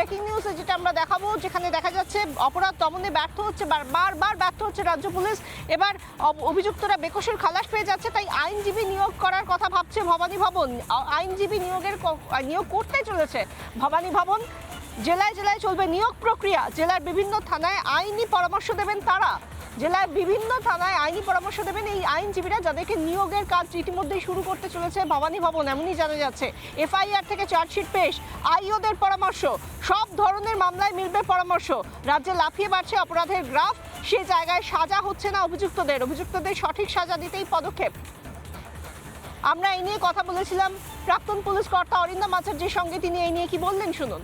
Breaking নিউজে যেটা আমরা দেখাবো, যেখানে দেখা যাচ্ছে অপরাধ দমনে ব্যর্থ হচ্ছে, বার- বারবার ব্যর্থ হচ্ছে রাজ্য পুলিশ। এবার অভিযুক্তরা বেকসুর খালাস পেয়ে যাচ্ছে, তাই আইনজীবী নিয়োগ করার কথা ভাবছে ভবানী ভবন। আইনজীবী নিয়োগের নিয়োগ করতে চলেছে ভবানী ভবন। জেলায় জেলায় চলবে নিয়োগ প্রক্রিয়া। জেলার বিভিন্ন থানায় আইনি পরামর্শ দেবেন তারা। জেলার বিভিন্ন থানায় আইনি পরামর্শ দেবেন এই আইনজীবীরা যাদেরকে নিয়োগের কাজ ইতিমধ্যেই শুরু করতে চলেছে ভবানী ভবন, এমনই জানা যাচ্ছে। এফআইআর থেকে চার্জশিট পেশ, আইওদের পরামর্শ, সব ধরনের মামলায় মিলবে পরামর্শ। রাজ্যে লাফিয়ে বাড়ছে অপরাধের গ্রাফ, সে জায়গায় সাজা হচ্ছে না অভিযুক্তদের। অভিযুক্তদের সঠিক সাজা দিতেই পদক্ষেপ। আমরা এই নিয়ে কথা বলেছিলাম। প্রাক্তন পুলিশ কর্তা অরিন্দম আচার্যের সঙ্গে তিনি এই নিয়ে কি বললেন, শুনুন।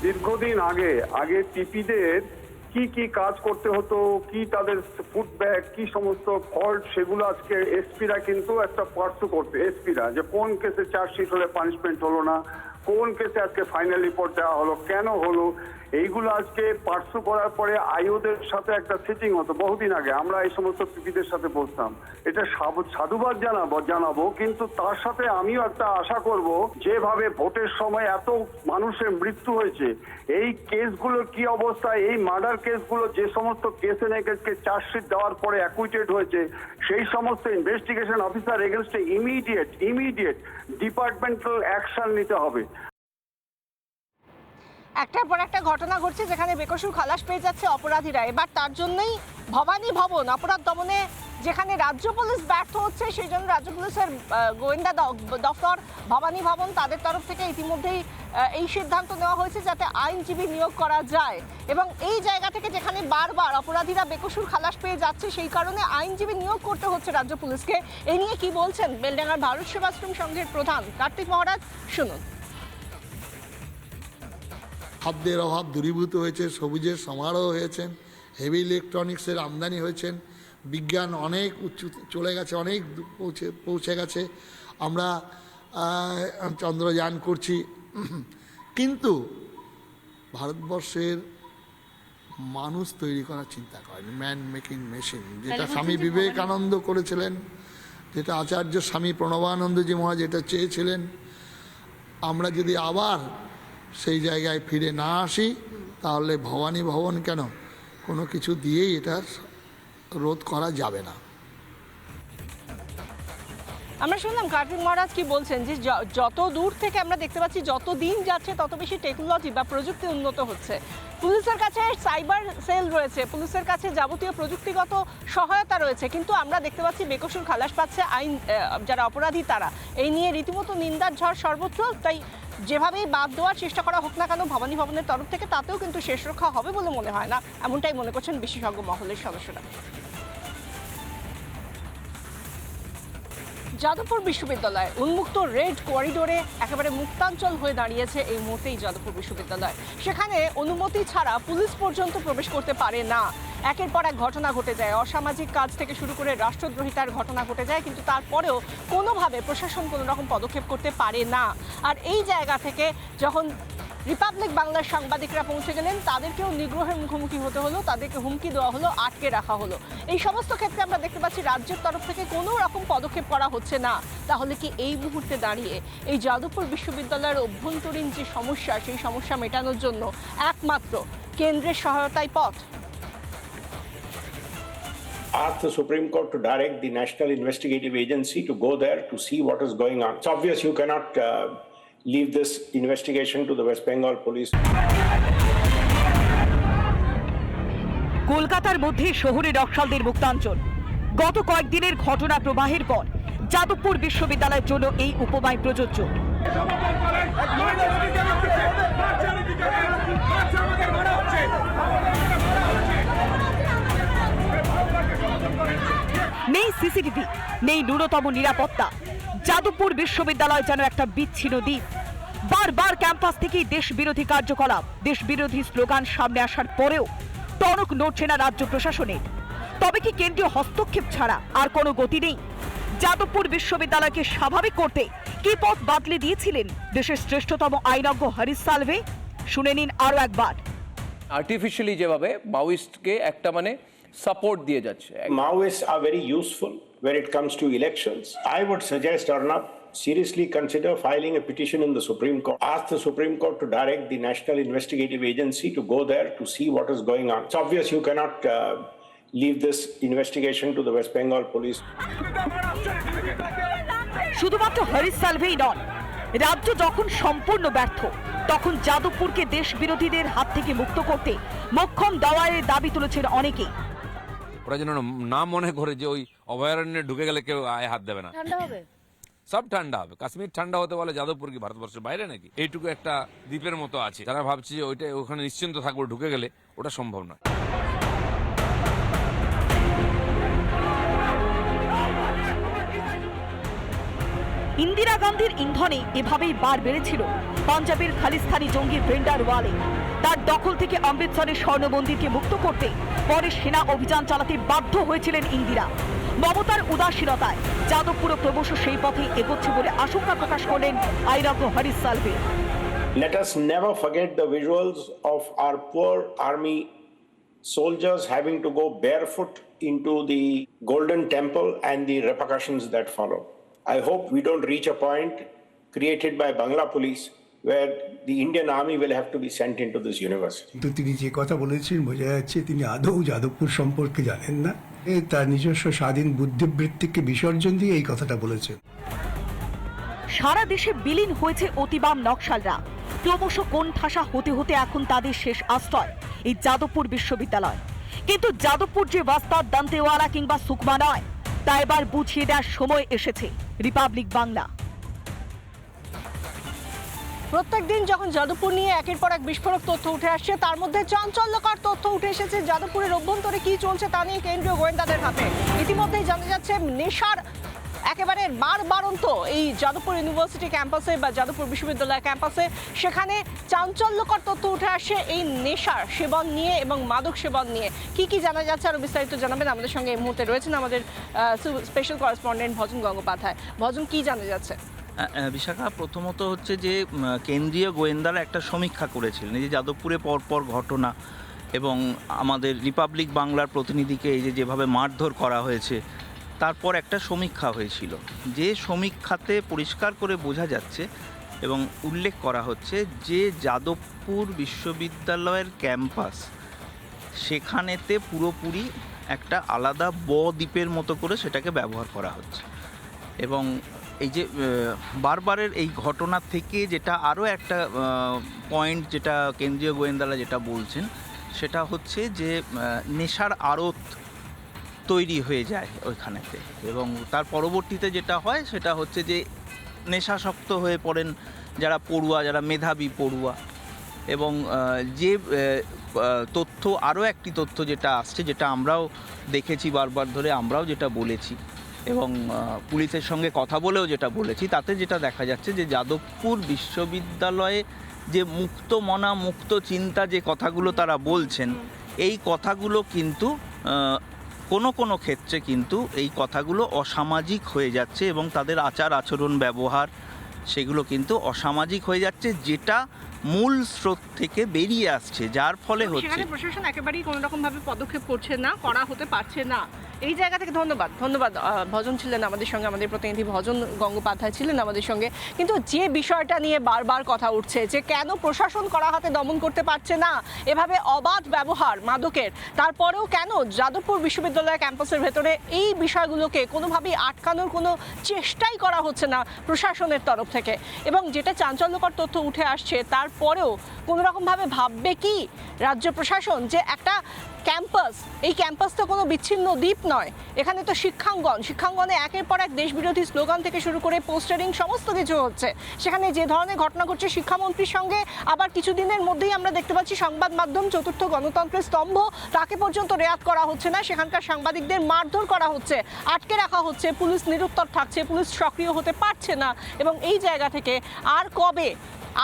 দীর্ঘদিন আগে আগে টিপিদের কি কি কাজ করতে হতো, কি তাদের ফুটব্যাক কি সমস্ত ফল্ট সেগুলো আজকে এসপিরা কিন্তু একটা পার্সু করতে এসপিরা যে কোন কেসে চার্জশিট হলে পানিশমেন্ট হলো না, কোন কেসে আজকে ফাইনাল রিপোর্ট দেওয়া হলো, কেন হলো এইগুলো আজকে পার্সু করার পরে আইওদের সাথে একটা সিটিং হতো, বহুদিন আগে। আমরা এই সমস্ত পিপিদের সাথে বসতাম। এটা সাধুবাদ জানাব জানাব, কিন্তু তার সাথে আমিও একটা আশা করব, যেভাবে ভোটের সময় এত মানুষের মৃত্যু হয়েছে, এই কেসগুলোর কি অবস্থা, এই মার্ডার কেসগুলো, যে সমস্ত কেসে নেগেজকে চার্জশিট দেওয়ার পরে অ্যাকুইটেড হয়েছে, সেই সমস্ত ইনভেস্টিগেশন অফিসার এগেনস্টে ইমিডিয়েট ইমিডিয়েট ডিপার্টমেন্টাল অ্যাকশন নিতে হবে। একটার পর একটা ঘটনা ঘটছে যেখানে বেকসুর খালাস পেয়ে যাচ্ছে অপরাধীরা। এবার তার জন্যই ভবানী ভবন, অপরাধ দমনে যেখানে রাজ্য পুলিশ ব্যর্থ হচ্ছে, সেই জন্য রাজ্য পুলিশের গোয়েন্দা দফতর, ভবানী ভবন তাদের তরফ থেকে ইতিমধ্যেই এই সিদ্ধান্ত নেওয়া হয়েছে যাতে আইনজীবী নিয়োগ করা যায়। এবং এই জায়গা থেকে যেখানে বারবার অপরাধীরা বেকসুর খালাস পেয়ে যাচ্ছে, সেই কারণে আইনজীবী নিয়োগ করতে হচ্ছে রাজ্য পুলিশকে। এই নিয়ে কি বলছেন, বেলডাঙ্গার ভারত সেবাশ্রম সংঘের প্রধান কার্তিক মহারাজ? শুনুন। খাদ্যের অভাব দূরীভূত হয়েছে সবুজের সমারোহ হয়েছেন হেভি ইলেকট্রনিক্সের আমদানি হয়েছেন বিজ্ঞান অনেক উঁচু চলে গেছে অনেক পৌঁছে পৌঁছে গেছে। আমরা চন্দ্রযান করছি। কিন্তু ভারতবর্ষের মানুষ তৈরি করার চিন্তা করেন। ম্যান মেকিং মেশিন যেটা স্বামী বিবেকানন্দ করেছিলেন যেটা আচার্য স্বামী প্রণবানন্দজি মহারাজ যেটা চেয়েছিলেন। আমরা যদি আবার সেই জায়গায় ফিরে না আসি, তাহলে ভবানী ভবন কেন? কোনো কিছু দিয়েই এটার রোধ করা যাবে না। আমরা শুনলাম কার্তিক মহারাজ কি বলছেন যে যত দূর থেকে আমরা দেখতে পাচ্ছি যত দিন যাচ্ছে, তত বেশি টেকনোলজি বা প্রযুক্তি উন্নত হচ্ছে। পুলিশের কাছে সাইবার সেল রয়েছে, পুলিশের কাছে যাবতীয় প্রযুক্তিগত সহায়তা রয়েছে, কিন্তু আমরা দেখতে পাচ্ছি বেকসুর খালাস পাচ্ছে আইন যারা অপরাধী তারা। এই নিয়ে রীতিমতো নিন্দার ঝড় সর্বত্র, তাই যেভাবেই বাদ দেওয়ার চেষ্টা করা হোক না কেন, ভবানী ভবনের তরফ থেকে তাতেও কিন্তু শেষ রক্ষা হবে বলে মনে হয় না। এমনটাই মনে করছেন বিশেষজ্ঞ মহলের সদস্যরা। যাদবপুর বিশ্ববিদ্যালয় উন্মুক্ত রেড করিডোরে একেবারে মুক্তাঞ্চল হয়ে দাঁড়িয়েছে এই মুহূর্তেই যাদবপুর বিশ্ববিদ্যালয়। সেখানে অনুমতি ছাড়া পুলিশ পর্যন্ত প্রবেশ করতে পারে না। একের পর এক ঘটনা ঘটে যায়। অসামাজিক কাজ থেকে শুরু করে রাষ্ট্রদ্রোহিতার ঘটনা ঘটে যায়, কিন্তু তারপরেও কোনোভাবে প্রশাসন কোনো রকম পদক্ষেপ করতে পারে না। আর এই জায়গা থেকে যখন রিপাবলিক বাংলার সাংবাদিকরা পৌঁছে গেলেন। তাদেরকেও নিগ্রহের মুখোমুখি হতে হলো তাদেরকে হুমকি দেওয়া হলো আটকে রাখা হলো। এই সমস্ত ক্ষেত্রে আমরা দেখতে পাচ্ছি রাজ্যের তরফ থেকে কোনো রকম পদক্ষেপ করা হচ্ছে না। তাহলে কি এই মুহূর্তে দাঁড়িয়ে এই যাদবপুর বিশ্ববিদ্যালয়ের অভ্যন্তরীণ যে সমস্যা সেই সমস্যা মেটানোর জন্য একমাত্র কেন্দ্রের সহায়তায় পথ? Ask the Supreme Court to direct the National Investigative Agency to go there to see what is going on. It's obvious you cannot uh, leave this investigation to the West Bengal Police. কলকাতার মধ্যে শহরে নকশালদের মুক্তাঞ্চল। গত কয়েকদিনের ঘটনা প্রবাহের পর যাদবপুর বিশ্ববিদ্যালয়ের জন্য এই উপমায় প্রযোজ্য। নেই সিসিটিভি, নেই ন্যূনতম নিরাপত্তা। যাদবপুর বিশ্ববিদ্যালয় যেন একটা বিচ্ছিন্ন দ্বীপ। বারবার ক্যাম্পাস থেকেই দেশ বিরোধী কার্যকলাপ দেশ বিরোধী স্লোগান সামনে আসার পরেও টনক নড়ছে না রাজ্য প্রশাসনের। তবে কি কেন্দ্রীয় হস্তক্ষেপ ছাড়া আর কোনো গতি নেই? যাদবপুর বিশ্ববিদ্যালয়কে স্বাভাবিক করতে কি পথ বাতলে দিয়েছিলেন দেশের শ্রেষ্ঠতম আইনজ্ঞ হরিশ সালভে? শুনে নিন আরও একবার। আর্টিফিশিয়ালি যেভাবে মাওয়িস্টকে একটা মানে সাপোর্ট দিয়ে যাচ্ছে। Maoists R very useful when it comes to elections. I would suggest, Arnab, seriously consider filing a petition in the Supreme Court. Ask the Supreme Court to direct the National Investigative Agency to go there to see what is going on. It's obvious you cannot uh, leave this investigation to the West Bengal police. শুধুমাত্র হরিশ সালভেই নন রাজ্য যখন সম্পূর্ণ ব্যর্থ তখন যাদবপুরকে দেশ বিরোধীদের হাত থেকে মুক্ত করতে মক্ষম দাওয়ারের দাবি তুলেছেন অনেকেই ওরা যেন না মনে করে যে ওই অভয়ারণ্যে ঢুকে গেলে কেউ আয় হাত দেবে না সব ঠান্ডা হবে। কাশ্মীর ঠান্ডা হতে বলে যাদবপুর কি ভারতবর্ষের বাইরে নাকি? এইটুকু একটা দ্বীপের মতো আছে। তারা ভাবছে যে ওইটা ওখানে নিশ্চিন্ত থাকব, ঢুকে গেলে ওটা সম্ভব নয়। ইন্দিরা গান্ধীর ইন্ধনে এভাবেই বার বেড়েছিল পাঞ্জাবের খালিস্তানি জঙ্গি ব্রেন্ডার ওয়ালে। তার দখল থেকে অমৃতসরের স্বর্ণ মন্দিরকে মুক্ত করতে পরে সেনা অভিযান চালাতে বাধ্য হয়েছিলেন ইন্দিরা। মমতার উদাসীনতায় যাদবপুর ক্রমশ সেই পথে এগোচ্ছে বলে আশঙ্কা প্রকাশ করলেন আইরাগ্য Harish Salve Let us never forget the visuals of our poor army soldiers having to go barefoot into the Golden Temple and the repercussions that follow. I hope we don't reach a point created by Bangla police where the Indian army will have to be sent into this university. কিন্তু তিনি যে কথা বলেছেন বোঝা যাচ্ছে তিনি আদৌ যাদবপুর সম্পর্কে জানেন না তার নিজস্ব স্বাধীন বুদ্ধিবৃত্তিকে বিসর্জন দিয়ে এই কথাটা বলেছে। সারা দেশে বিলীন হয়েছে অতিবাম নকশালরা। ক্রমশ কোন ঠাসা হতে হতে এখন তাদের শেষ আশ্রয় এই যাদবপুর বিশ্ববিদ্যালয়। কিন্তু যাদবপুর যে বাস্তার দান্তেওয়ালা কিংবা সুকমা নয়, তা এবার বুঝিয়ে দেওয়ার সময় এসেছে। রিপাবলিক বাংলা। প্রত্যেক দিন যখন যাদবপুর নিয়ে একের পর এক বিস্ফোরক তথ্য উঠে আসছে, তার মধ্যে চাঞ্চল্যকর তথ্য উঠে এসেছে। যাদবপুরের অভ্যন্তরে কি চলছে তা নিয়ে কেন্দ্রীয় গোয়েন্দাদের হাতে। ইতিমধ্যেই জানা যাচ্ছে, নেশার একেবারে বারবারন্ত এই যাদবপুর ইউনিভার্সিটি ক্যাম্পাসে বা যাদবপুর বিশ্ববিদ্যালয় ক্যাম্পাসে। সেখানে চাঞ্চল্যকর তথ্য উঠে আসছে এই নেশার সেবন নিয়ে এবং মাদক সেবন নিয়ে। কি কি জানা যাচ্ছে আরও বিস্তারিত জানাবেন? আমাদের সঙ্গে এই মুহূর্তে রয়েছেন আমাদের স্পেশাল করেসপন্ডেন্ট ভজন গঙ্গোপাধ্যায়। ভজন কি জানা যাচ্ছে? বিশাখা, প্রথমত হচ্ছে যে কেন্দ্রীয় গোয়েন্দারা একটা সমীক্ষা করেছিলেন। এই যে যাদবপুরে পরপর ঘটনা এবং আমাদের রিপাবলিক বাংলার প্রতিনিধিকে এই যে যেভাবে মারধর করা হয়েছে, তারপর একটা সমীক্ষা হয়েছিল। যে সমীক্ষাতে পরিষ্কার করে বোঝা যাচ্ছে এবং উল্লেখ করা হচ্ছে যে, যাদবপুর বিশ্ববিদ্যালয়ের ক্যাম্পাস সেখানেতে পুরোপুরি একটা আলাদা ব দ্বীপের মতো করে সেটাকে ব্যবহার করা হচ্ছে। এবং এই যে বারবারের এই ঘটনা থেকে যেটা আরও একটা পয়েন্ট যেটা কেন্দ্রীয় গোয়েন্দারা যেটা বলছেন, সেটা হচ্ছে যে নেশার আড়ত তৈরি হয়ে যায় ওইখানেতে। এবং তার পরবর্তীতে যেটা হয়, সেটা হচ্ছে যে, নেশাসক্ত হয়ে পড়েন যারা পড়ুয়া, যারা মেধাবী পড়ুয়া। এবং যে তথ্য, আরও একটি তথ্য যেটা আসছে, যেটা আমরাও দেখেছি বারবার ধরে, আমরাও যেটা বলেছি। এবং পুলিশের সঙ্গে কথা বলেও যেটা বলেছি তাতে যেটা দেখা যাচ্ছে যে যাদবপুর বিশ্ববিদ্যালয়ে যে মুক্ত মনা মুক্ত চিন্তা যে কথাগুলো তারা বলছেন এই কথাগুলো কিন্তু কোনো কোনো ক্ষেত্রে কিন্তু এই কথাগুলো অসামাজিক হয়ে যাচ্ছে এবং তাদের আচার আচরণ ব্যবহার সেগুলো কিন্তু অসামাজিক হয়ে যাচ্ছে যেটা মূল স্রোত থেকে বেরিয়ে আসছে যার ফলে হচ্ছে প্রশাসন একেবারেই কোনো রকম ভাবে পদক্ষেপ করছে না করা হতে পারছে না। এই জায়গা থেকে ধন্যবাদ। ধন্যবাদ ভজন ছিলেন আমাদের সঙ্গে, আমাদের প্রতিনিধি ভজন গঙ্গোপাধ্যায় ছিলেন আমাদের সঙ্গে। কিন্তু যে বিষয়টা নিয়ে বারবার কথা উঠছে, যে কেন প্রশাসন করা হাতে দমন করতে পারছে না, এভাবে অবাধ ব্যবহার মাদকের, তারপরেও কেন যাদবপুর বিশ্ববিদ্যালয় ক্যাম্পাসের ভেতরে এই বিষয়গুলোকে কোনোভাবেই আটকানোর কোনো চেষ্টাই করা হচ্ছে না প্রশাসনের তরফ থেকে? এবং যেটা চাঞ্চল্যকর তথ্য উঠে আসছে, তারপরেও কোনোরকমভাবে ভাববে কি রাজ্য প্রশাসন যে একটা ক্যাম্পাস। এই ক্যাম্পাস তো কোনো বিচ্ছিন্ন দ্বীপ নয়। এখানে তো শিক্ষাঙ্গন। শিক্ষাঙ্গনে একের পর এক দেশবিরোধী স্লোগান থেকে শুরু করে পোস্টারিং সমস্ত কিছু হচ্ছে। সেখানে যে ধরনের ঘটনা ঘটছে শিক্ষামন্ত্রীর সঙ্গে, আবার কিছুদিনের মধ্যেই আমরা দেখতে পাচ্ছি সংবাদ মাধ্যম চতুর্থ গণতন্ত্রের স্তম্ভ, তাকে পর্যন্ত রেয়াত করা হচ্ছে না। সেখানকার সাংবাদিকদের মারধর করা হচ্ছে, আটকে রাখা হচ্ছে, পুলিশ নিরুত্তর থাকছে, পুলিশ সক্রিয় হতে পারছে না। এবং এই জায়গা থেকে আর কবে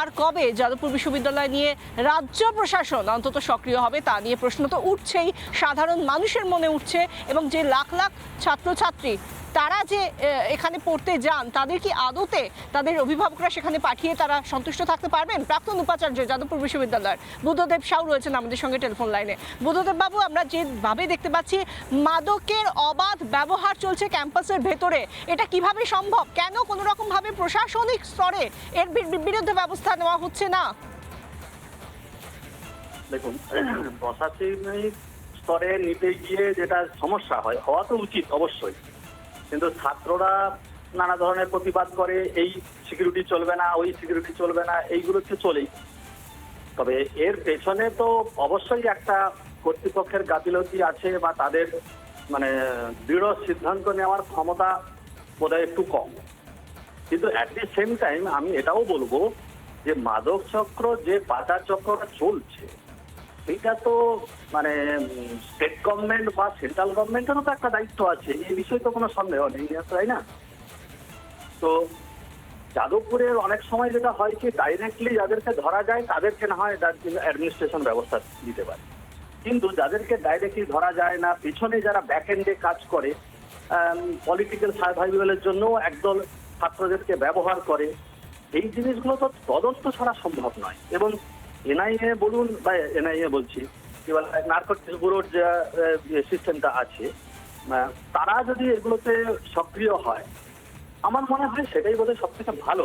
আর কবে যাদবপুর বিশ্ববিদ্যালয় নিয়ে রাজ্য প্রশাসন অন্তত সক্রিয় হবে তা নিয়ে প্রশ্ন তো উঠছেই। সাধারণ মানুষের মনে উঠছে এবং যে লাখ লাখ ছাত্রছাত্রী তারা যে এখানে পড়তে যান, তাদের কি আদতে তাদের অভিভাবকরা সেখানে পাঠিয়ে তারা সন্তুষ্ট থাকতে পারবেন? প্রাক্তন উপাচার্য যাদবপুর বিশ্ববিদ্যালয়ের বুদ্ধদেব সাউ রয়েছেন আমাদের সঙ্গে টেলিফোন লাইনে। বুদ্ধদেব বাবু, আমরা যেভাবে দেখতে পাচ্ছি, মাদকের অবাধ ব্যবহার চলছে ক্যাম্পাসের ভেতরে। এটা কীভাবে সম্ভব? কেন কোনো রকম ভাবে প্রশাসনিক স্তরে এর বিরুদ্ধে ব্যবস্থা নেওয়া হচ্ছে না? দেখুন, প্রশাসনিক স্তরে নিতে গিয়ে যেটা সমস্যা হয়, হওয়া তো উচিত অবশ্যই। কিন্তু ছাত্ররা নানা ধরনের প্রতিবাদ করে, এই সিকিউরিটি চলবে না, ওই সিকিউরিটি চলবে না, এইগুলো তো চলেই। তবে এর পেছনে তো অবশ্যই একটা কর্তৃপক্ষের গাফিলতি আছে বা তাদের মানে দৃঢ় সিদ্ধান্ত নেওয়ার ক্ষমতা বোধহয় একটু কম। কিন্তু অ্যাট দি সেম টাইম আমি এটাও বলব যে মাদক চক্র যে পাচার চক্রটা চলছে এটা তো মানে স্টেট গভর্নমেন্ট বা সেন্ট্রাল গভর্নমেন্টেরও তো একটা দায়িত্ব আছে, এই বিষয়ে তো কোনো সন্দেহ নেই তাই না? তো যাদবপুরের অনেক সময় যেটা হয় কি ডাইরেক্টলি যাদেরকে ধরা যায়, তাদেরকে না হয় অ্যাডমিনিস্ট্রেশন ব্যবস্থা দিতে পারে। কিন্তু যাদেরকে ডাইরেক্টলি ধরা যায় না, পিছনে যারা ব্যাক এন্ডে কাজ করে পলিটিক্যাল সার্ভাইভালের জন্য একদল ছাত্রদেরকে ব্যবহার করে, এই জিনিসগুলো তো তদন্ত ছাড়া সম্ভব নয়। এবং এনআইএ বলুন বা এনআইএ বলছি নার্কোটিক্স ব্যুরোর যে সিস্টেমটা আছে তারা যদি এগুলোতে সক্রিয় হয়, আমার মনে হয় সেটাই বোধহয় সব থেকে ভালো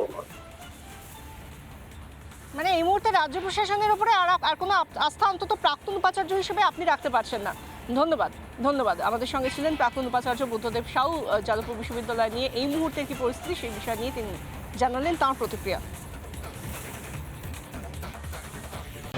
মানে এই মুহূর্তে রাজ্য প্রশাসনের উপরে আর আর কোনো আস্থা অন্তত প্রাক্তন উপাচার্য হিসেবে আপনি রাখতে পারছেন না। ধন্যবাদ ধন্যবাদ। আমাদের সঙ্গে ছিলেন প্রাক্তন উপাচার্য বুদ্ধদেব সাউ যাদবপুর বিশ্ববিদ্যালয় নিয়ে এই মুহূর্তের কি পরিস্থিতি সেই বিষয় নিয়ে তিনি জানালেন তাঁর প্রতিক্রিয়া।